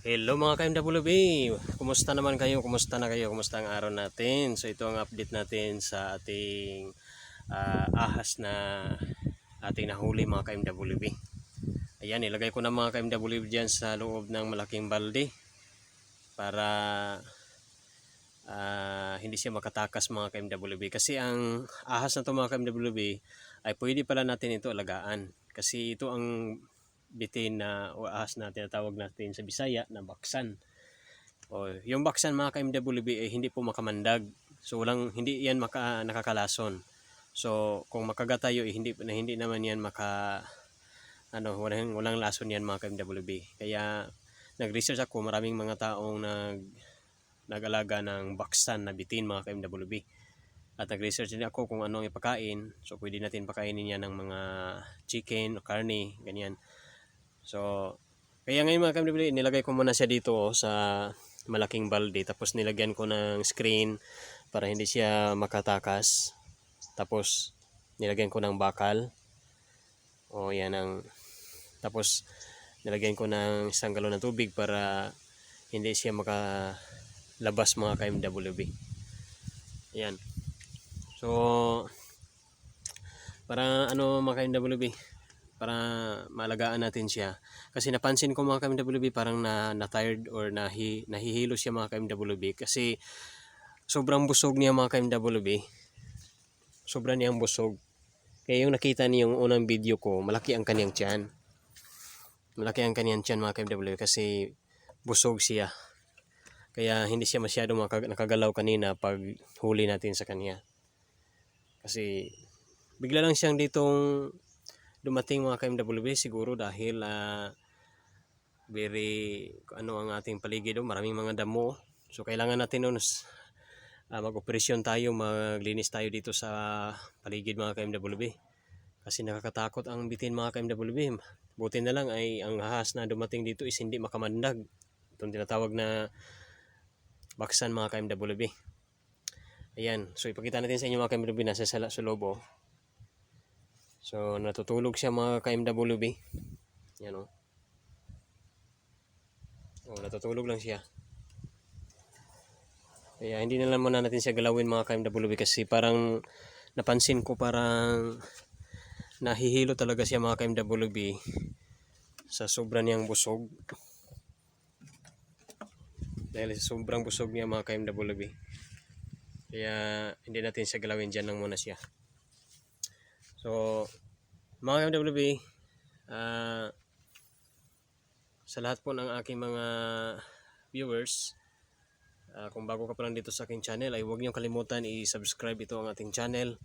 Hello mga ka-MWB! Kumusta naman kayo? Kumusta na kayo? Kumusta ang araw natin? So ito ang update natin sa ating ah, ahas na ating nahuli mga ka-MWB. Ayan, ilagay ko na mga ka-MWB dyan sa loob ng malaking balde para ah, hindi siya makatakas mga ka-MWB. Kasi ang ahas na to mga ka-MWB ay pwede pala natin ito alagaan. Kasi ito ang bitin na o ahas na tinatawag natin sa Bisaya na baksan. O, yung baksan mga ka-MWB ay hindi po makamandag. So walang hindi yan maka, nakakalason. So kung makagat tayo eh, hindi na hindi naman yan maka ano walang walang lason yan mga ka-MWB. Kaya nag-research ako maraming mga taong nag nag-alaga ng baksan na bitin mga ka-MWB. At nag-research din ako kung ano ang ipakain. So pwede natin pakainin yan ng mga chicken o karne, ganyan. So, kaya ngayon mga kamibili, nilagay ko muna siya dito oh, sa malaking balde. Tapos nilagyan ko ng screen para hindi siya makatakas. Tapos, nilagyan ko ng bakal. O, yan ang... Tapos, nilagyan ko ng isang galon ng tubig para hindi siya makalabas mga ka-MWB. Yan. So, para ano mga ka-MWB, para malagaan natin siya. Kasi napansin ko mga ka-MWB parang na, na tired or nahi, nahihilo siya mga ka-MWB kasi sobrang busog niya mga ka-MWB. Sobrang niyang busog. Kaya yung nakita niyo yung unang video ko, malaki ang kaniyang tiyan. Malaki ang kaniyang tiyan mga ka-MWB kasi busog siya. Kaya hindi siya masyado nakagalaw kanina pag huli natin sa kanya. Kasi bigla lang siyang ditong dumating mga ka-MWB siguro dahil ah, very ano ang ating paligid oh, maraming mga damo. So kailangan natin nun ah, mag-operasyon tayo maglinis tayo dito sa paligid mga ka-MWB kasi nakakatakot ang bitin mga ka-MWB buti na lang ay ang ahas na dumating dito is hindi makamandag. Itong tinatawag na baksan mga ka-MWB ayan. So ipakita natin sa inyo mga ka-MWB nasa sa, loob oh. So, natutulog siya mga ka-MWB. Yan o. Oh, natutulog lang siya. Kaya hindi na lang muna natin siya galawin mga ka-MWB kasi parang napansin ko parang nahihilo talaga siya mga ka-MWB sa sobrang niyang busog. Dahil sa sobrang busog niya mga ka-MWB. Kaya hindi natin siya galawin dyan lang muna siya. So, mga MWB, ah sa lahat po ng aking mga viewers, ah, kung bago ka pa lang dito sa aking channel, ay huwag niyong kalimutan i-subscribe ito ang ating channel.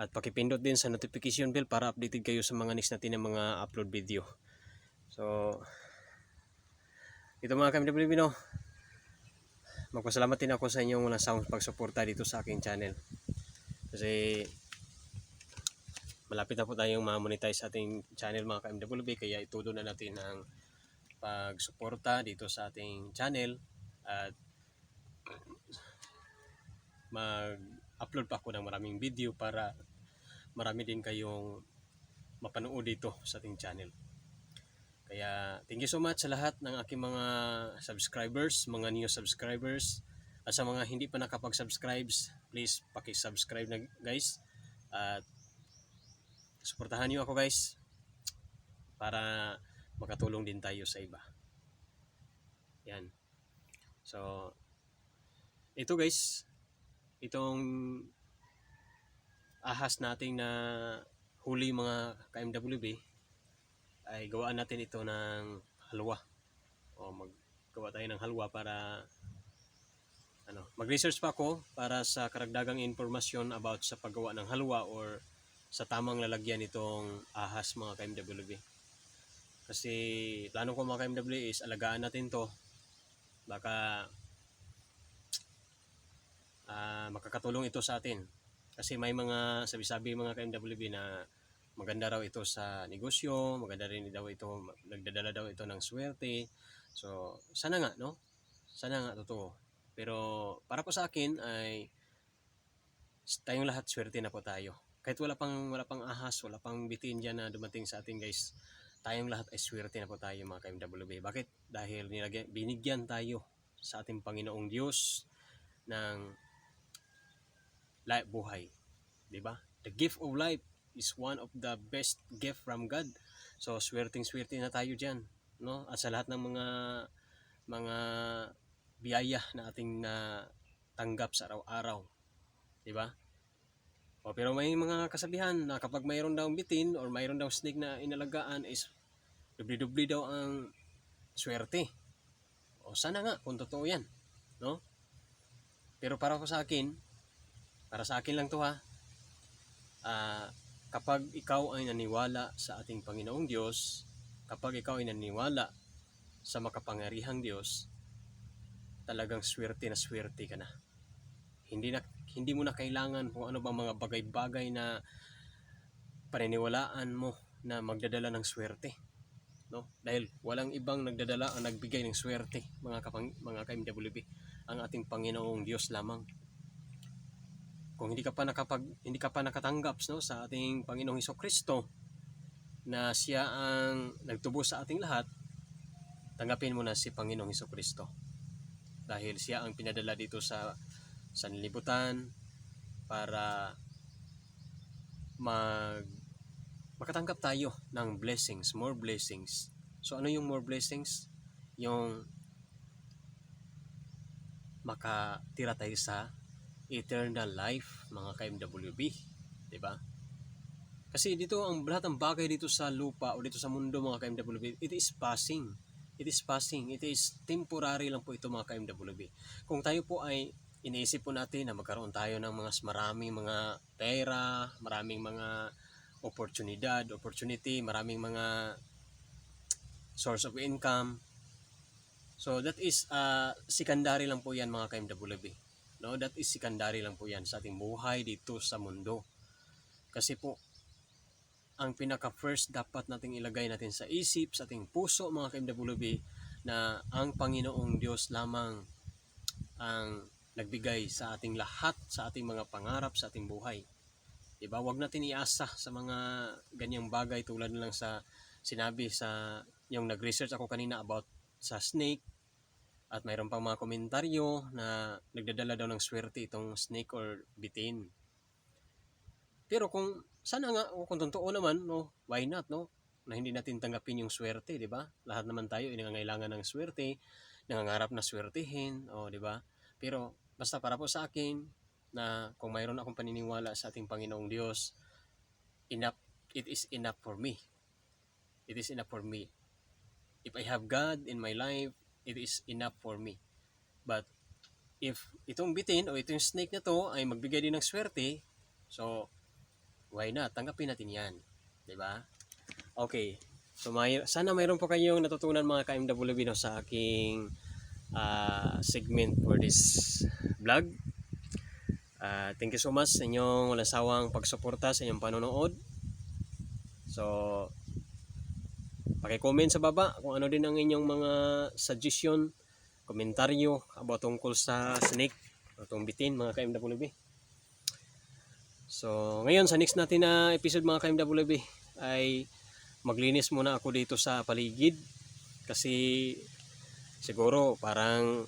At pakipindot din sa notification bell para updated kayo sa mga next natin ng mga upload video. So, ito mga ka-MWB no, magpasalamat din ako sa inyong sound pagsuporta dito sa aking channel. Kasi malapit na po tayong ma-monetize ating channel mga ka-MWB kaya itudo na natin ang pagsuporta dito sa ating channel at mag-upload pa ako ng maraming video para marami din kayong mapanood dito sa ating channel. Kaya thank you so much sa lahat ng aking mga subscribers, mga new subscribers at sa mga hindi pa nakapag-subscribes, please paki-subscribe na guys. At suportahan niyo ako guys para makatulong din tayo sa iba. Yan. So, ito guys, itong ahas nating na huli mga ka-MWB ay gawaan natin ito ng halwa. O maggawa tayo ng halwa para ano, mag-research pa ako para sa karagdagang informasyon about sa paggawa ng halwa or sa tamang lalagyan itong ahas mga ka-MWB. Kasi plano ko mga ka-MWB is alagaan natin to. Baka ah, makakatulong ito sa atin. Kasi may mga sabi-sabi mga ka-MWB na maganda raw ito sa negosyo, maganda rin daw ito, nagdadala daw ito ng swerte. So, sana nga, no? Sana nga, totoo. Pero para po sa akin ay tayong lahat swerte na po tayo kahit wala pang wala pang ahas, wala pang bitin diyan na dumating sa atin guys. Tayong lahat ay swerte na po tayo mga ka-MWB. Bakit? dahil nilagyan, binigyan tayo sa ating Panginoong Diyos ng life buhay. 'Di ba? The gift of life is one of the best gift from God. So swerteng-swerte na tayo diyan, no? At sa lahat ng mga mga biyaya na ating na tanggap sa araw-araw. 'Di ba? O, pero may mga kasabihan na kapag mayroon daw bitin or mayroon daw snake na inalagaan is dubli-dubli daw ang swerte. O sana nga kung totoo yan. No? Pero para ko sa akin, para sa akin lang to ha, ah, kapag ikaw ay naniwala sa ating Panginoong Diyos, kapag ikaw ay naniwala sa makapangyarihang Diyos, talagang swerte na swerte ka na. Hindi na hindi mo na kailangan kung ano bang mga bagay-bagay na paniniwalaan mo na magdadala ng swerte no? Dahil walang ibang nagdadala ang nagbigay ng swerte mga kapang, mga ka-MWB ang ating Panginoong Diyos lamang. Kung hindi ka pa nakapag hindi ka pa nakatanggap no sa ating Panginoong Hesus Kristo na siya ang nagtubos sa ating lahat tanggapin mo na si Panginoong Hesus Kristo dahil siya ang pinadala dito sa sanlibutan para mag makatanggap tayo ng blessings, more blessings. So ano yung more blessings? Yung makatira tayo sa eternal life, mga ka-MWB, 'di ba? Kasi dito ang lahat ng bagay dito sa lupa o dito sa mundo mga ka-MWB, it is passing. It is passing. It is temporary lang po ito mga ka-MWB. Kung tayo po ay iniisip po natin na magkaroon tayo ng mga maraming mga pera, maraming mga oportunidad, opportunity, maraming mga source of income. So that is uh, secondary lang po yan mga ka-MWB. No, that is secondary lang po yan sa ating buhay dito sa mundo. Kasi po ang pinaka first dapat nating ilagay natin sa isip, sa ating puso mga ka-MWB na ang Panginoong Diyos lamang ang nagbigay sa ating lahat, sa ating mga pangarap, sa ating buhay. Diba? Huwag natin iasa sa mga ganyang bagay tulad lang sa sinabi sa yung nag-research ako kanina about sa snake at mayroon pang mga komentaryo na nagdadala daw ng swerte itong snake or bitin. Pero kung sana nga kung totoo naman no, why not no? Na hindi natin tanggapin yung swerte, 'di ba? Lahat naman tayo ay nangangailangan ng swerte, nangangarap na swertehin, o 'di ba? Pero basta para po sa akin na kung mayroon akong paniniwala sa ating Panginoong Diyos, enough it is enough for me. It is enough for me. If I have God in my life, it is enough for me. But if itong bitin o itong snake na to ay magbigay din ng swerte, so why not? Tanggapin natin 'yan, ba? Okay. So may sana mayroon po kayong natutunan mga ka-MWB no, sa aking ah, segment for this vlog. Ah, thank you so much sa inyong walang sawang pagsuporta sa inyong panonood. So, paki-comment sa baba kung ano din ang inyong mga suggestion, komentaryo about tungkol sa snake o bitin mga ka-MWB. So, ngayon sa next natin na episode mga ka-MWB ay maglinis muna ako dito sa paligid kasi siguro parang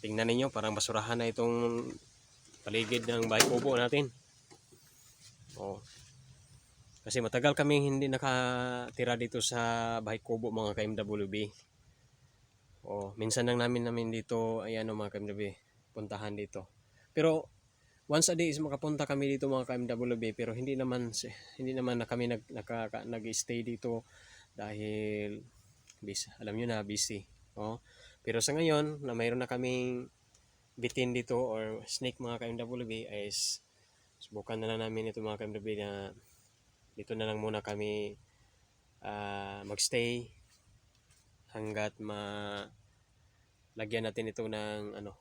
tingnan ninyo parang basurahan na itong paligid ng bahay kubo natin. Oh. Kasi matagal kaming hindi nakatira dito sa bahay kubo mga ka-MWB. Oh, minsan lang namin namin dito ayan oh, mga ka-MWB puntahan dito. Pero once a day is makapunta kami dito mga ka-MWB pero hindi naman hindi naman na kami nag nag-stay dito dahil busy, alam niyo na busy. Oh. Pero sa ngayon na mayroon na kaming bitin dito or snake mga ka-MWB is subukan na lang namin ito mga ka-MWB na dito na lang muna kami ah, magstay hanggat ma lagyan natin ito ng ano.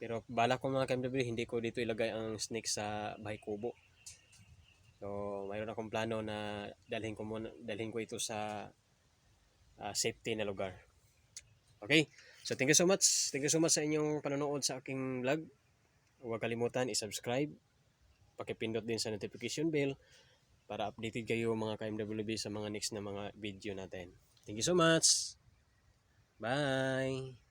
Pero bala ko mga ka-MWB hindi ko dito ilagay ang snake sa bahay kubo. So mayroon akong plano na dalhin ko muna dalhin ko ito sa ah, safety na lugar okay so thank you so much thank you so much sa inyong panonood sa aking vlog huwag kalimutan i-subscribe pakipindot din sa notification bell para updated kayo mga ka-MWB sa mga next na mga video natin. Thank you so much! Bye!